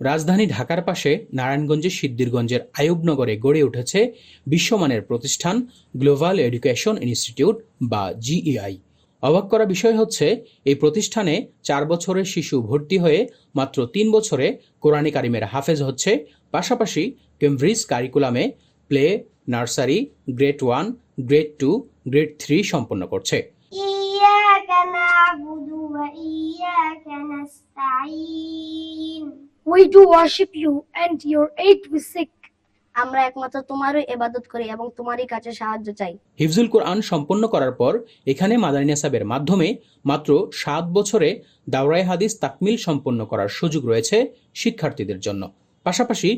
রাজধানী ঢাকার পাশে নারায়ণগঞ্জের সিদ্দিরগঞ্জের আয়ুবনগরে গড়ে উঠেছে বিশ্বমানের প্রতিষ্ঠান গ্লোবাল এডুকেশন ইনস্টিটিউট বা জিইআই অবাক করা বিষয় হচ্ছে এই প্রতিষ্ঠানে চার বছরের শিশু ভর্তি হয়ে মাত্র তিন বছরে কোরআনী কারিমের হাফেজ হচ্ছে পাশাপাশি Cambridge কারিকুলামে play nursery grade one grade two grade three সম্পন্ন করছে إياك نعبد وإياك نستعين We do worship you and your aid we seek. আমরা একমাত্র তোমারই ইবাদত করি এবং তোমারই কাছে সাহায্য চাই। হিফজুল কোরআন সম্পন্ন করার পর এখানে মাদানী সাবের মাধ্যমে মাত্র সাত বছরে দাওরাই হাদিস তাকমিল সম্পন্ন করার সুযোগ রয়েছে শিক্ষার্থীদের জন্য। পাশাপাশি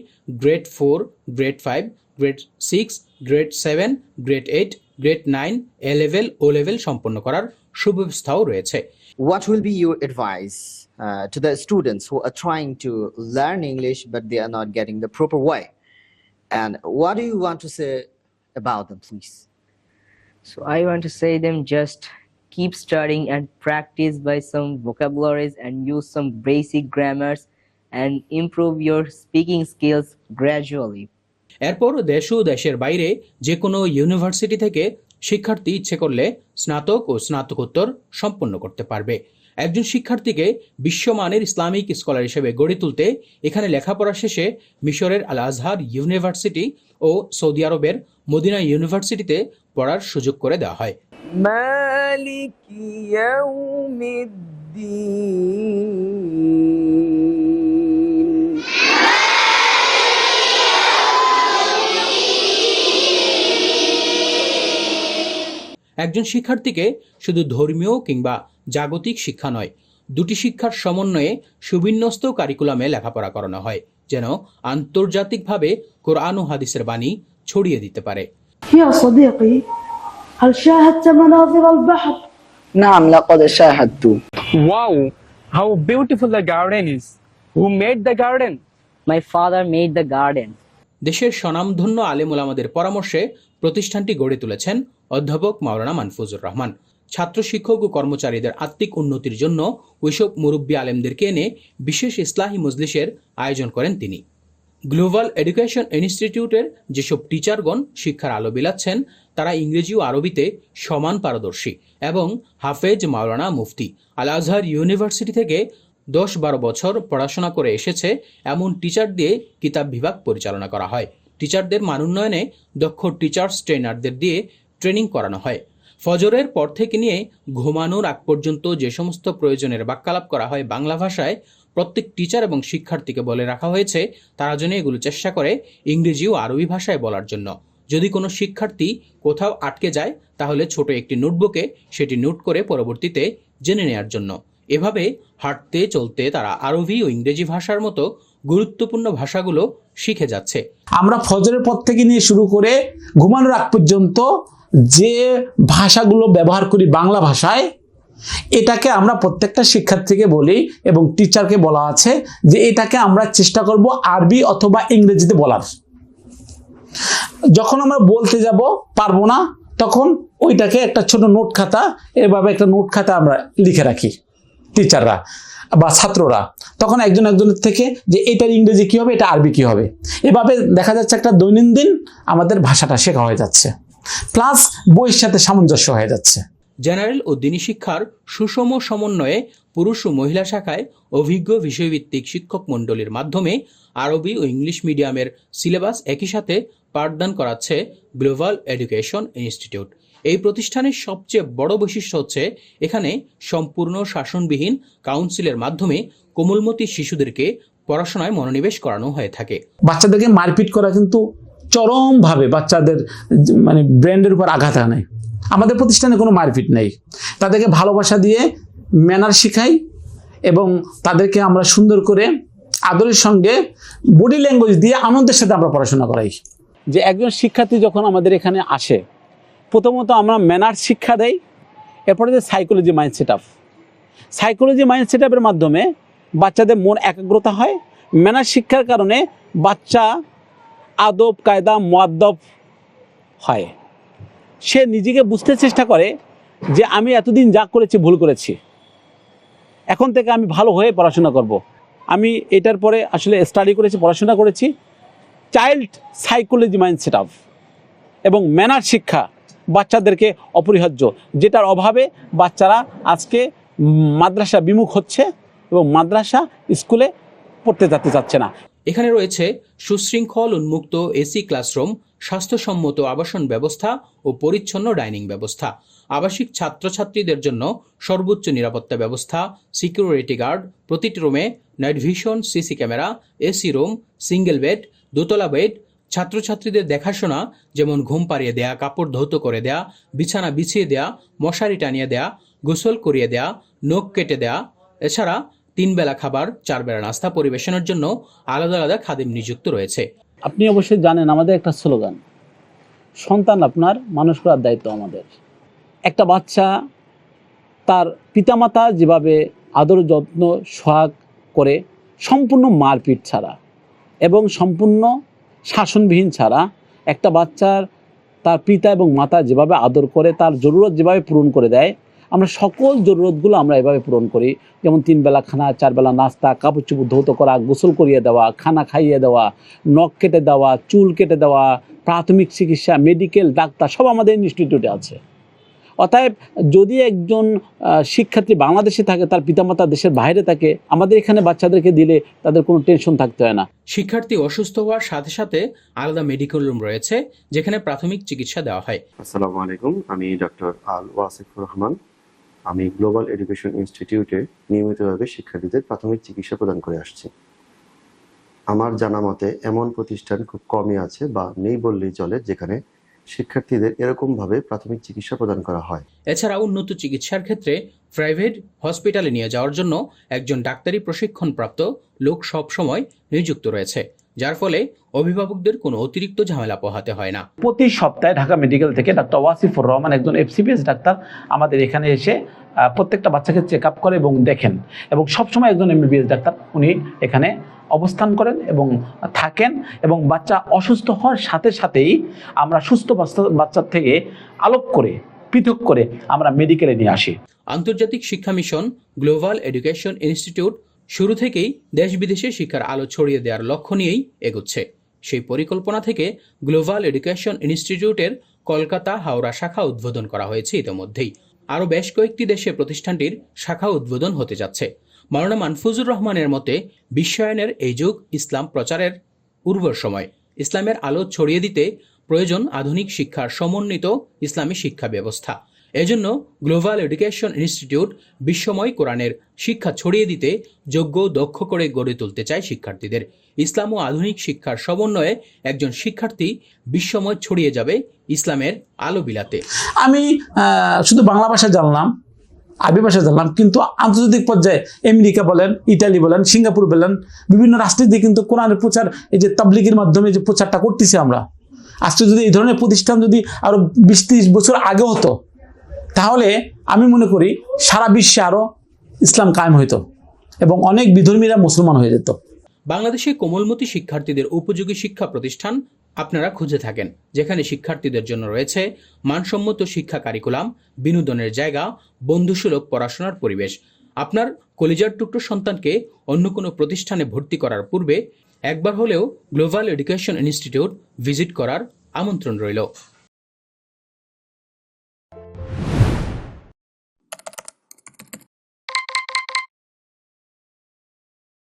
grade four grade five grade six grade seven grade eight grade nine A level O level সম্পন্ন করার সুব্যবস্থাও রয়েছে। what will be your advice uh, to the students who are trying to learn English but they are not getting the proper way? And what do you want to say about them, please? So I want to say them just keep studying and practice by some vocabularies and use some basic grammars and improve your speaking skills gradually. এরপর দেশ ও দেশের বাইরে যে কোনো university থেকে শিক্ষার্থী ইচ্ছে করলে স্নাতক ও স্নাতকোত্তর সম্পন্ন করতে পারবে। একজন শিক্ষার্থীকে বিশ্বমানের ইসলামিক স্কলার হিসেবে গড়ে তুলতে এখানে লেখাপড়া শেষে মিশরের আল আজহার ইউনিভার্সিটি ও সৌদি আরবের মদিনা ইউনিভার্সিটিতে পড়ার সুযোগ করে দেওয়া হয়। একজন শিক্ষার্থীকে শুধু ধর্মীয় কিংবা জাগতিক শিক্ষা নয় দুটি শিক্ষার সমন্বয়ে সুবিন্যস্ত কারিকুলামে লেখাপড়া করানো হয় যেন আন্তর্জাতিকভাবে কোরআন ও হাদিসের বাণী ছড়িয়ে দিতে পারে يا صديقي هل شاهدت مناظر البحر؟ نعم لقد شاهدت Wow, how beautiful the garden is. Who made the garden? My father made the garden. দেশের স্বনামধন্য আলেমুলামাদের পরামর্শে প্রতিষ্ঠানটি গড়ে তুলেছেন অধ্যাপক মাওলানা মানফুজুর রহমান। ছাত্র শিক্ষক ও কর্মচারীদের আত্মিক উন্নতির জন্য ওইসব মুরব্বী আলেমদেরকে এনে বিশেষ ইসলাহী মজলিসের আয়োজন করেন তিনি। গ্লোবাল এডুকেশন ইনস্টিটিউটের যেসব টিচারগণ শিক্ষার আলো বিলাচ্ছেন, তারা ইংরেজি ও আরবিতে সমান পারদর্শী এবং হাফেজ মাওলানা মুফতি। আল আজহার ইউনিভার্সিটি থেকে দশ বারো বছর পড়াশোনা করে এসেছে, এমন টিচার দিয়ে কিতাব বিভাগ পরিচালনা করা হয়। টিচারদের মানোন্নয়নে দক্ষ টিচার্স, ট্রেনারদের দিয়ে ট্রেনিং করানো হয়। ফজরের পর থেকে নিয়ে ঘুমানোর আগ পর্যন্ত যে সমস্ত প্রয়োজনের বাক্যালাপ করা হয় বাংলা ভাষায়, প্রত্যেক টিচার এবং শিক্ষার্থীকে বলে রাখা হয়েছে, তারা যেন এগুলো চেষ্টা করে ইংরেজি ও আরবি ভাষায় বলার জন্য। যদি কোনো শিক্ষার্থী কোথাও আটকে যায়, তাহলে ছোট একটি নোটবুকে সেটি নোট করে পরবর্তীতে জেনে নেয়ার জন্য। এভাবে হাঁটতে, চলতে তারা আরবি ও ইংরেজি ভাষার মতো গুরুত্বপূর্ণ ভাষাগুলো শিখে যাচ্ছে। আমরা ফজরের পর থেকে নিয়ে শুরু করে ঘুমানোর আগ পর্যন্ত যে ভাষাগুলো ব্যবহার করি বাংলা ভাষায়, এটাকে আমরা প্রত্যেকটা শিক্ষার্থীকে বলি এবং টিচারকে বলা আছে যে এটাকে আমরা চেষ্টা করব আরবি অথবা ইংরেজিতে বলার। যখন আমরা বলতে যাব পারব না, তখন ওইটাকে একটা ছোট নোট খাতা, এভাবে একটা নোট খাতা আমরা লিখে রাখি টিচাররা বা ছাত্ররা। তখন একজন একজনের থেকে যে এটার ইংরেজি কি হবে, এটা আরবি কি হবে? এভাবে দেখা যাচ্ছে একটা দৈনন্দিন আমাদের ভাষাটা শেখা হয়ে যাচ্ছে। প্লাস বইয়ের সাথে সামঞ্জস্য হয়ে যাচ্ছে। জেনারেল ও দিনী শিক্ষার সুষম সমন্বয়ে পুরুষ ও মহিলা শাখায় অভিজ্ঞ বিষয়ভিত্তিক শিক্ষক মণ্ডলীর মাধ্যমে আরবি ও ইংলিশ মিডিয়ামের সিলেবাস একই সাথে পাঠদান করাচ্ছে গ্লোবাল এডুকেশন ইনস্টিটিউট। এই প্রতিষ্ঠানের সবচেয়ে বড় বৈশিষ্ট্য হচ্ছে এখানে সম্পূর্ণ শাসনবিহীন কাউন্সিলের মাধ্যমে কোমলমতি শিশুদেরকে পড়াশোনায় মনোনিবেশ করানো হয়ে থাকে। বাচ্চাদেরকে মারপিট করা কিন্তু চরমভাবে বাচ্চাদের মানে ব্র্যান্ডের উপর আঘাত আনে। আমাদের প্রতিষ্ঠানে কোনো মারপিট নেই। তাদেরকে ভালোবাসা দিয়ে ম্যানার শিখাই এবং তাদেরকে আমরা সুন্দর করে আদরের সঙ্গে বডি ল্যাঙ্গুয়েজ দিয়ে আনন্দের সাথে আমরা পড়াশোনা করাই। যে একজন শিক্ষার্থী যখন আমাদের এখানে আসে, প্রথমত আমরা ম্যানার শিক্ষা দেই, এরপরে যে psychology mind set up psychology mind set আপের মাধ্যমে বাচ্চাদের মন একাগ্রতা হয়। ম্যানার শিক্ষার কারণে বাচ্চা আদব, কায়দা মোয়াদ্দব হয়। সে নিজেকে বুঝতে চেষ্টা করে যে আমি এতদিন যা করেছি, ভুল করেছি। এখন থেকে আমি ভালো হয়ে পড়াশোনা করব। আমি এটার পরে আসলে স্টাডি করেছি, পড়াশোনা করেছি। Child psychology mind set up এবং ম্যানার শিক্ষা বাচ্চাদেরকে অপরিহার্য, যেটার অভাবে বাচ্চারা আজকে মাদ্রাসা বিমুখ হচ্ছে এবং মাদ্রাসা স্কুলে পড়তে যেতে চাচ্ছে না। এখানে রয়েছে সুশৃঙ্খল উন্মুক্ত এসি ক্লাসরুম, স্বাস্থ্যসম্মত আবাসন ব্যবস্থা ও পরিচ্ছন্ন ডাইনিং ব্যবস্থা। আবাসিক ছাত্রছাত্রীদের জন্য সর্বোচ্চ নিরাপত্তা ব্যবস্থা, সিকিউরিটি গার্ড, প্রতিটি রুমে night vision, CC camera, AC room, single bed, দোতলা বেড, ছাত্রছাত্রীদের দেখাশোনা, যেমন ঘুম পাড়িয়ে দেয়া, কাপড় ধৌত করে দেয়া, বিছানা বিছিয়ে দেয়া, মশারি টানিয়ে দেয়া, গোসল করিয়ে দেয়া, নখ কেটে দেয়া। এছাড়া তিন বেলা খাবার চার বেলা নাস্তা পরিবেশনের জন্য আলাদা আলাদা খাদিম নিযুক্ত রয়েছে। আপনি অবশ্যই জানেন, আমাদের একটা স্লোগান, সন্তান আপনার, মানুষ করার দায়িত্ব আমাদের। একটা বাচ্চা তার পিতামাতা যেভাবে আদর যত্ন, সোহাগ করে সম্পূর্ণ মারপিট ছাড়া এবং সম্পূর্ণ শাসনবিহীন ছাড়া একটা বাচ্চার তার পিতা এবং মাতা যেভাবে আদর করে, তার জরুরত যেভাবে পূরণ করে দেয় আমরা সকল জরুরতগুলো আমরা এভাবে পূরণ করি। যেমন তিন বেলা খানা চার বেলা নাস্তা কাপড় চুপড় ধৌত করা গোসল করিয়ে দেওয়া খানা খাইয়ে দেওয়া নখ কেটে দেওয়া চুল কেটে দেওয়া প্রাথমিক চিকিৎসা মেডিকেল ডাক্তার সব আমাদের ইনস্টিটিউটে আছে। অতএব যদি একজন আহ, শিক্ষার্থী বাংলাদেশে থাকে তার পিতামাতা দেশের বাইরে থাকে আমাদের এখানে বাচ্চাদেরকে দিলে তাদের কোনো টেনশন থাকতে হয় না। শিক্ষার্থী অসুস্থ হওয়ার সাথে সাথে আলাদা মেডিকেল রুম রয়েছে যেখানে প্রাথমিক চিকিৎসা দেওয়া হয়। আসসালামু আলাইকুম আমি ডক্টর আল ওয়াসিফুর রহমান। আমি গ্লোবাল এডুকেশন ইনস্টিটিউটে নিয়মিতভাবে শিক্ষার্থীদের প্রাথমিক চিকিৎসা প্রদান করে আসছি। আমার জানা মতে, এমন প্রতিষ্ঠান খুব কমই আছে বা নেই বললেই চলে, যেখানে শিক্ষার্থীদের এরকমভাবে প্রাথমিক চিকিৎসা প্রদান করা হয়। এছাড়া উন্নত চিকিৎসার ক্ষেত্রে প্রাইভেট হসপিটালে নিয়ে যাওয়ার জন্য একজন ডাক্তারি প্রশিক্ষণপ্রাপ্ত লোক সব সময় নিযুক্ত রয়েছে। যার ফলে অভিভাবকদের কোনো অতিরিক্ত ঝামেলা পোহাতে হয় না। প্রতি সপ্তাহে ঢাকা মেডিকেল থেকে ডাক্তার ওয়াসিফুর রহমান একজন এফসিপিএস ডাক্তার আমাদের এখানে এসে প্রত্যেকটা বাচ্চাকে চেক আপ করে এবং দেখেন। এবং সবসময় একজন এমবিবিএস ডাক্তার উনি এখানে অবস্থান করেন এবং থাকেন এবং বাচ্চা অসুস্থ হওয়ার সাথে সাথেই আমরা সুস্থ বাচ্চা বাচ্চার থেকে আলোক করে পৃথক করে আমরা মেডিকেলে নিয়ে আসি। আন্তর্জাতিক শিক্ষা মিশন গ্লোবাল এডুকেশন ইনস্টিটিউট শুরু থেকেই দেশ বিদেশে শিক্ষার আলো ছড়িয়ে দেওয়ার লক্ষ্য নিয়েই এগোচ্ছে। সেই পরিকল্পনা থেকে গ্লোবাল এডুকেশন ইনস্টিটিউটের কলকাতা হাওড়া শাখা উদ্বোধন করা হয়েছে ইতিমধ্যেই। আরও বেশ কয়েকটি দেশে প্রতিষ্ঠানটির শাখা উদ্বোধন হতে যাচ্ছে। মাওলানা মানফুজুর রহমানের মতে, বিশ্বায়নের এই যুগ ইসলাম প্রচারের উর্বর সময়। ইসলামের আলো ছড়িয়ে দিতে প্রয়োজন আধুনিক শিক্ষার সমন্বিত ইসলামী শিক্ষা ব্যবস্থা। এজন্য গ্লোবাল এডুকেশন ইনস্টিটিউট বিশ্বময় কোরআনের শিক্ষা ছড়িয়ে দিতে যোগ্য দক্ষ করে গড়ে তুলতে চায় শিক্ষার্থীদের। ইসলাম ও আধুনিক শিক্ষার সমন্বয়ে একজন শিক্ষার্থী বিশ্বময় ছড়িয়ে যাবে ইসলামের আলো বিলাতে আমি শুধু বাংলা ভাষা জানলাম, আরবি ভাষা জানলাম, কিন্তু আন্তর্জাতিক পর্যায়ে আমেরিকা বলেন ইটালি বলেন, সিঙ্গাপুর বলেন, বিভিন্ন রাষ্ট্রের রাষ্ট্রে কিন্তু কোরআনের প্রচার, এই যে তাবলিগের মাধ্যমে যে প্রচারটা করতেছি আমরা। আজকে যদি এই ধরনের প্রতিষ্ঠান যদি আরও বিশ ত্রিশ বছর আগে হতো তাহলে আমি মনে করি সারা বিশ্বে আরও ইসলাম কায়েম হইতো এবং অনেক বিধর্মীরা মুসলমান হয়ে যেত। বাংলাদেশে কোমলমতি শিক্ষার্থীদের উপযোগী শিক্ষা প্রতিষ্ঠান আপনারা খুঁজে থাকেন, যেখানে শিক্ষার্থীদের জন্য রয়েছে মানসম্মত শিক্ষা কারিকুলাম, বিনোদনের জায়গা, বন্ধুসুলভ পড়াশোনার পরিবেশ। আপনার কলিজার টুকরো সন্তানকে অন্য কোনো প্রতিষ্ঠানে ভর্তি করার পূর্বে একবার হলেও গ্লোবাল এডুকেশন ইনস্টিটিউট ভিজিট করার আমন্ত্রণ রইল।